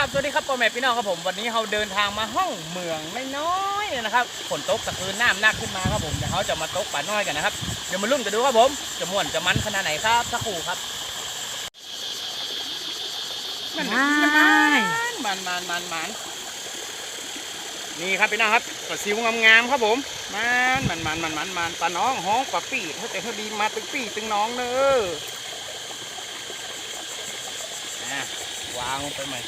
ครับสวัสดีครับพ่อแม่พี่น้องครับผมวันนี้เราเดินทางมาห้องเมืองน้อยๆนะครับฝนตกตะคืนน้ำหนักขึ้นมาครับผมเดี๋ยวเขาจะมาตกป่าน้อยกันนะครับเดี๋ยวมาลุ้นกันดูครับผมจะม่วนจะมันขนาดไหนครับสักครู่ครับมันว้ายมันมันมันมันนี่ครับพี่น้องครับกระซิวงามๆครับผมมันมันมันมันมันมันปลาน้องห้องปลาปีเขาแต่เขาดีมาตึงปีตึงน้องเนอะอะวางลงไปใหม่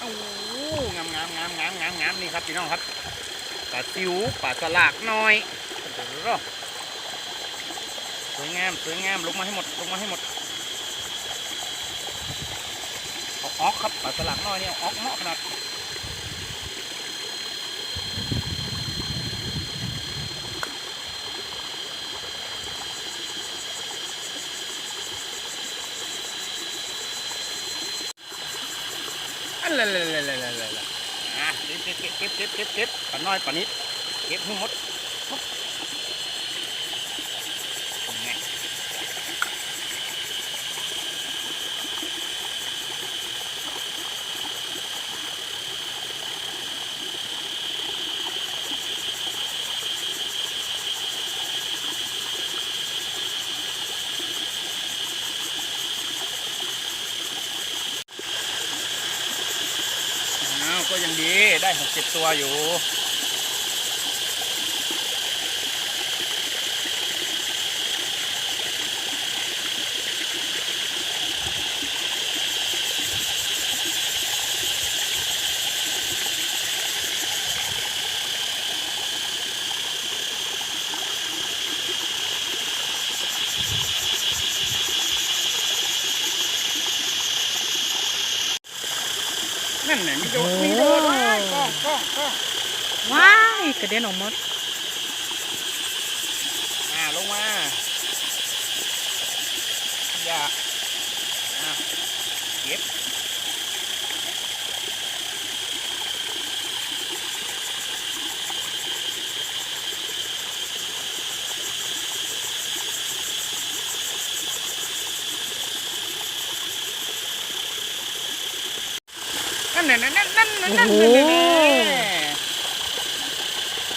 โอ้โหงามงาม งามงามนี่ครับพี่น้องครับปลาซิวปลาสลากน้อยสวยงามสวยงามลงมาให้หมดลงมาให้หมดเอาออกครับปลาสลากน้อยเนี่ยออกเหมาะขนาดอันละละละละละละละอะ เก็บเก็บเก็บเก็บเก็บปนน้อยปนิดเก็บให้หมด ก็ยังดีได้หกเจ็ดตัวอยู่ นั่นน่ะมีโดดมีโดดว้ายกล้องกล้องกล้องว้ายกระเด็นออกหมดอ่าลงมาอย่า นั่นนั่นนั่นนั่นนั่น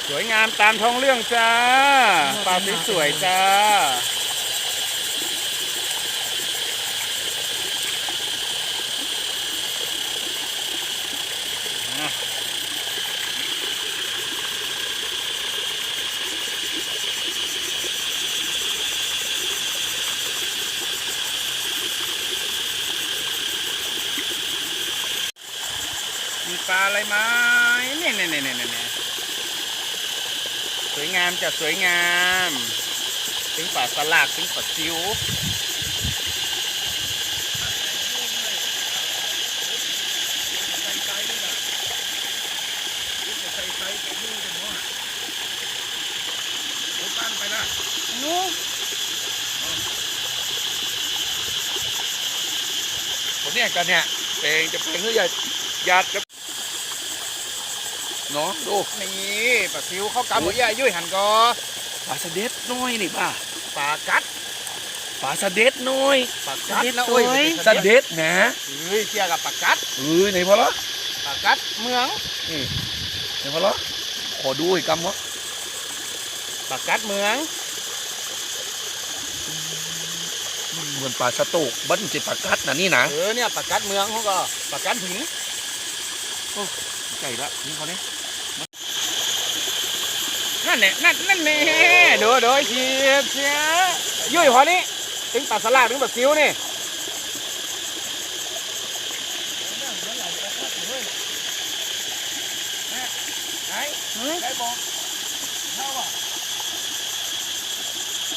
สวยงามตามท้องเรื่องจ้าปลาสวยๆจ้ามีปลาอะ ไรไหมเนี่ยเนี่ยเนี่ยเนี่ยเนี่ยสวยงามจะสวยงามถึงปลาสลากถึงปลาซิวนู้ผมเนี่ยกันเนี่ยเพลงจะเพลงเพื่อหยาดหยาดกับ เนาะดูนี่ปลาซิวเข้ากำหัวใหญ่ยุ่ยหันกอปลาสะเด็ดน้อยนี่ป่ะปลากัดปลาสะเด็ดน้อยปลากัดนะโอ้ยสะเด็ดนะเฮ้ยเกี่ยวกับปลากัดเออไหนพอละปลากัดเมืองไหนพอละขอดูอีกกำวะปลากัดเมืองเหมือนปลาสะโตกบั้นจิปลากัดนะนี่นะเออเนี่ยปลากัดเมืองเขาก็ปลากัดหินใกล้ละนี่เขาเนี่ย นั่นแหละนั่นนั่นแน่ดูดูไอ้เชียบเชียยุ่ยพอนี้ถึงปัดสลากถึงปลาซิวนี่ไหนไหนบอกเท่าบ่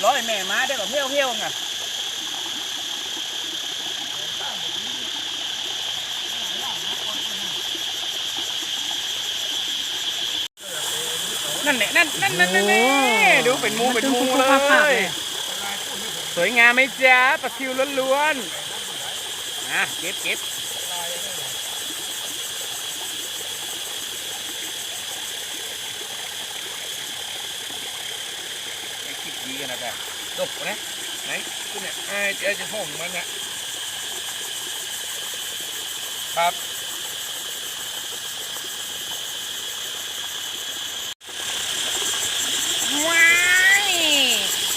ร้อยแม่มาได้แบบเพี้ยวเพี้ยวไง นั่นแหละนั่นนั่นนั่นนี่ดูเป็นมูเป็นมูเลยสวยงามไหมจ๊ะปลาซิวล้วนๆนะเก็บเก็บดีกันนะแต่ดบนะไหนคุณเนี่ยไอ้เจ๊จะห้องมันนะครับ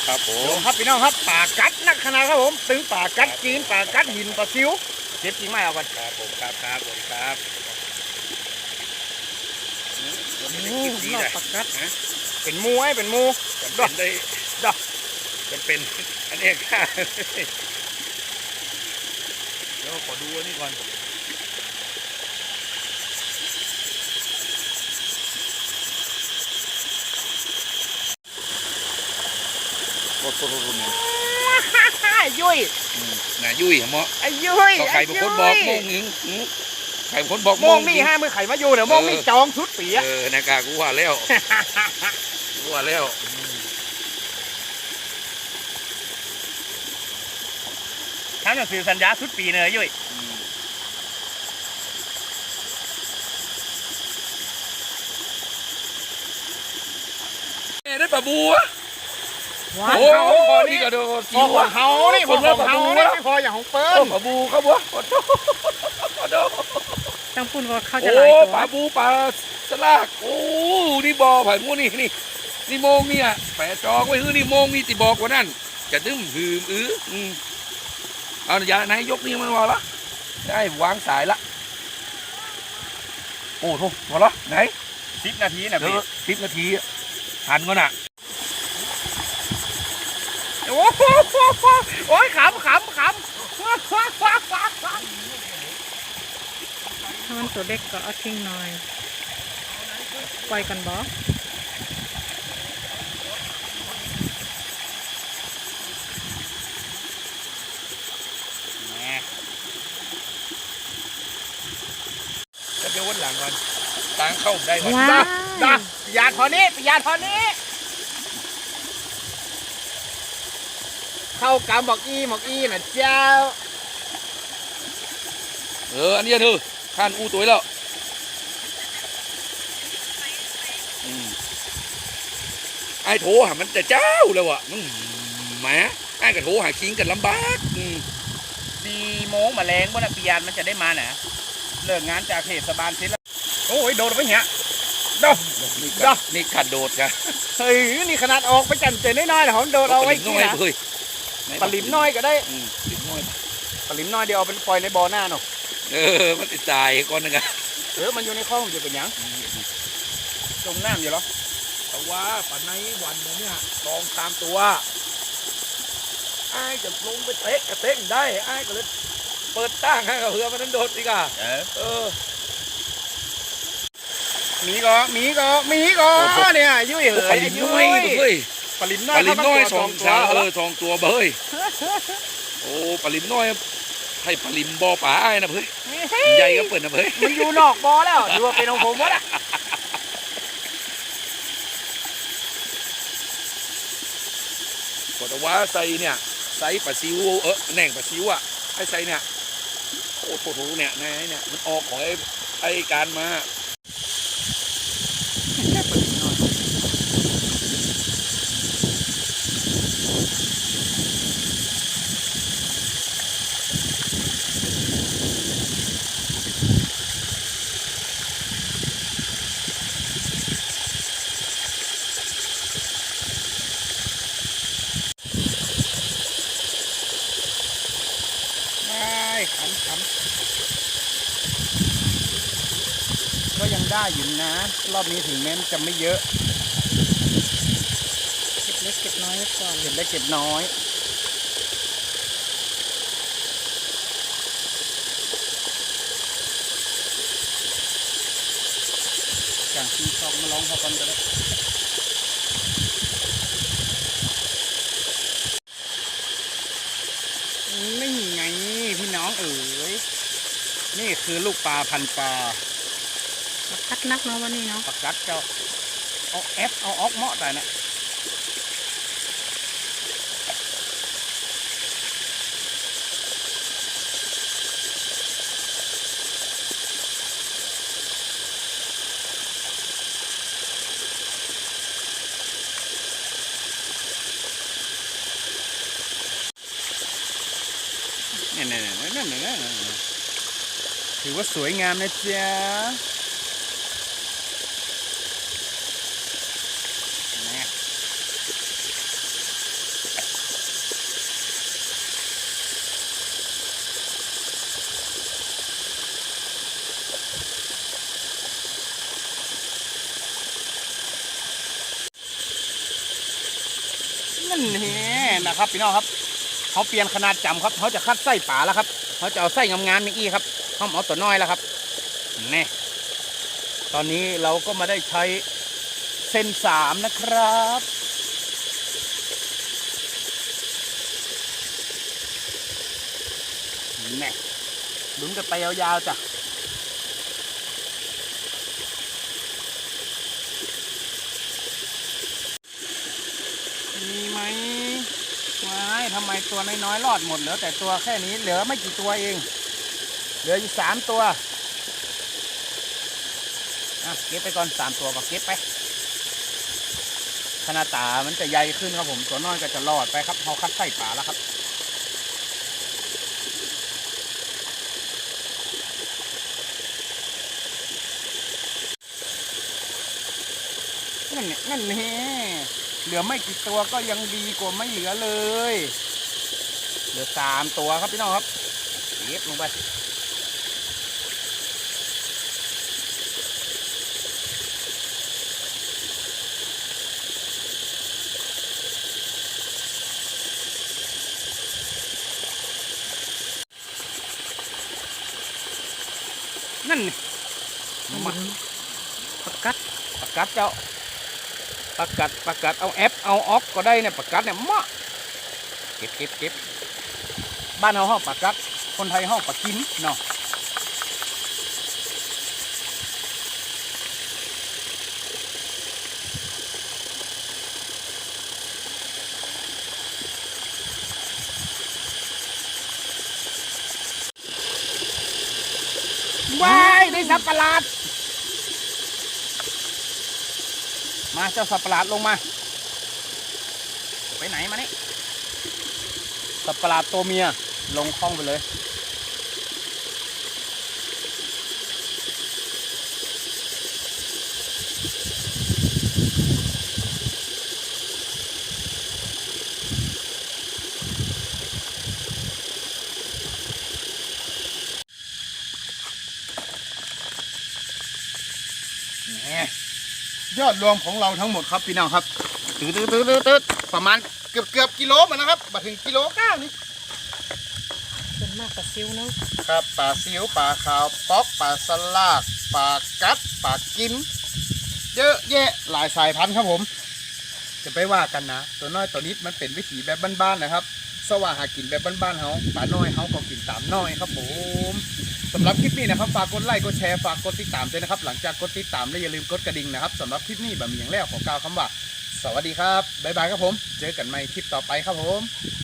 ครับผโอ้มครับพี่น้องครับป่ากัดนักขนาดครับผมตึงป่ากัดจีนป่ากัดหินป่าซิวเก็บจริงไหมเอาก่อนครับผมครับครับสวัสดีครับวันนี้โอ้ได้คลิปนี้นอกเลยป่ากัดเป็นหมูไอ้เป็นหมูจำเป็นได้ดอกจำเป็นอันนี้ค่ะเดี๋ยวขอดูอันนี้ก่อน โคตรโคตรรเนี่ยยุ้ยน่ะยุ่ยเหรอหมอไอ้ยุ้ยก็ใครเป็นคนบอกโมงหนึ่งอืมใครเป็นคนบอกโมงนี่ห้ามือไข่มาอยู่เดี๋ยวโมงนี่จองชุดปีอะเออนะกากูว่าแล้วกูว่าแล้วทำหนังสือสัญญาชุดปีเนยยุ้ยอืมเอ้ได้ปะบัว โอ้เอาก่อนนี่นี่ก็โดนพสิอวของเฮานี่พอของเฮานี่ไม่พออย่างของเปิ้โอ้ลปะบูครับวะขอโทษขอโทษตั้งปุ่นก็เข้าจะโอ้หลายตัวปลาบูปลาสลากโอ้นี่บอไผ่มูนี่นี่นี่โมงเนี่ยแปะจอกไว้ฮื้อนี่โมงนี่ติบอกว่านั่นจะตึ้มหืมอื้ออืมเอาอย่าไหนยกนี่มันพอละได้วางสายละโอ้โหพอละไหนสิบนาทีนะเดี๋ยพี่วสิบนาทีทันก็น่ะ โอ้โหโอ้ยขำขำขำถ้ามันตัวเล็กก็เอาทิ้งหน่อย ปล่อยกันบ่แล้วเดี๋ยววันหลังก่อนตางเข้าได้ก่อนว้าดาวยาทอนี้ยาทอนี้ เข้ากำบอกอีบอกอีนะเจ้า เออ อันนี้เธอข้านอู้ตัวแล้วอืมไอ้โถหามันจะเจ้าแล้วอะมันแหมไอ้กับโถหาคิงกันลำบากอืมสี่โมงมาแรงบนปียานมันจะได้มาน่ะเลิกงานจากเทศบาลเสร็จแล้วโอ้ยโดนไปเหี้ยดอกนี่จ้ะกัดนี่ขัดโดดกันเฮ้ยนี่ขนาดออกไปจันเจนน้อยๆนะผมโดนเอาไว้น้กินอยนะเฮ้ย ปลาลิมน้อยก็ได้อืมปลาลิมน้อยปลาลิมน้อยเดียวเอาเป็นปล่อยในบ่อหน้าเนาะเออมันติดตายก่อนนึงอะเออมันอยู่ในคลองมันจะเป็นหยังจมน้ำอยู่เหรอแต่ว่าปันในวันเนี่ยลองตามตัวไอ้จะลงไปเตะกระเตะได้ไอ้ก็เลยเปิดตั้งให้กับเพื่อมันนั้นโดดดีกว่าเออเออมีก็มีก็มีก็โอ้โหเนี่ยยุ่ยเหปลายลิมน้อยเฮ้ย ปลาลิมน้ปอยลาลิมน้อยสเขาอมางตัวสาวเหเอรออสองตัวเบ้ยโอ้ปลาลิมน้อยให้ปลาลิมบ่อป่าไอ้นะเพื่ยใหญ่ก็เปิดนะเพื่ยมันอยู่นอกบ่อแล้วดูว่าเป็นของผมวะล่ะก็แต่ว่าใส่เนี่ยใส่ปลาซิวเออแหน่งปลาซิวอะไอ้ใส่เนี่ยโอ้โหเนี่ยนายเนี่ยมันออกของไอ้ไอ้การมา ได้ขำขำ ก็ยังได้อยู่นะ รอบนี้ถึงแม้มันจะไม่เยอะเก็บเล็กเก็บน้อยไว้ก่อนเก็บเล็กเก็บน้อยอย่างที่ชอบมาลองเขากันก็ได้นี่ไงพี่น้องเอ๋ยนี่คือลูกปลาพันปลา บักกัดนักเนาะวันนี้เนาะปักกัดเจ้าเอาแอปเอาออกเหมาะแต่น่ะนี่ยนี่ยนี่ยนี่ยถือว่าสวยงามนะจ๊ะ ครับพี่น้องครับเขาเปลี่ยนขนาดจำครับเขาจะคัดไส้ป่าแล้วครับเขาจะเอาไส้งามๆนี่อี้ครับเขาเอาตัวน้อยแล้วครับนี่ตอนนี้เราก็มาได้ใช้เส้นสามนะครับนี่ลุ้นกันไปยาวๆจ้ะมีไหม ว้ายทำไมตัวน้อยๆรอดหมดเหลือแต่ตัวแค่นี้เหลือไม่กี่ตัวเอง เหลืออยู่สามตัวอะเก็บไปก่อนสามตัวก็เก็บไปขนาดตามันจะใหญ่ขึ้นครับผมตัวน้อยก็จะรอดไปครับเขาคัดไส้ป่าแล้วครับนั่นเนี่ยนั่นแน่ เหลือไม่กี่ตัวก็ยังดีกว่าไม่เหลือเลย เหลือสามตัวครับพี่น้องครับเก็บลงไปนั่นนี่มาประกัดประกัดเจ้า ประกัดประกัดเอาแอปเอาออกก็ได้เนี่ยประกัดเนี่ยมะเก็บเก็บเก็บบ้านเราห้องประกัด คนไทยห้องประกินเนาะว้ายได้สับประหลาด มาเจ้าสับประหลาดลงมา ไปไหนมานี่สับประหลาดตัวเมียลงคล้องไปเลย นี่ย อดรวมของเราทั้งหมดครับพี่น้องครับตืดตืดตืดตืดตืดประมาณเกือบเกือบกิโลมันนะครับมาถึงกิโลเก้านี่ส่วนมากปลาซิวเนาะครับปลาซิวปลาขาวป๊อกปลาสลากปลากัดปลากิมเยอะแยะหลายสายพันธุ์ครับผม จะไปว่ากันนะ ตัวน้อยตัวนิดมันเป็นวิถีแบบบ้านๆนะครับ สว่าหากินแบบบ้านๆเฮาปลาน้อยเฮาก็กินตามน้อยครับผม สำหรับคลิปนี้นะครับฝากกดไลค์กดแชร์ฝากกดติดตามด้วยนะครับ หลังจากกดติดตามแล้วอย่าลืมกดกระดิ่งนะครับสำหรับคลิปนี้แบบมีอย่างแรกขอกล่าวคำว่า สวัสดีครับบ๊ายบายครับผม เจอกันใหม่คลิปต่อไปครับผม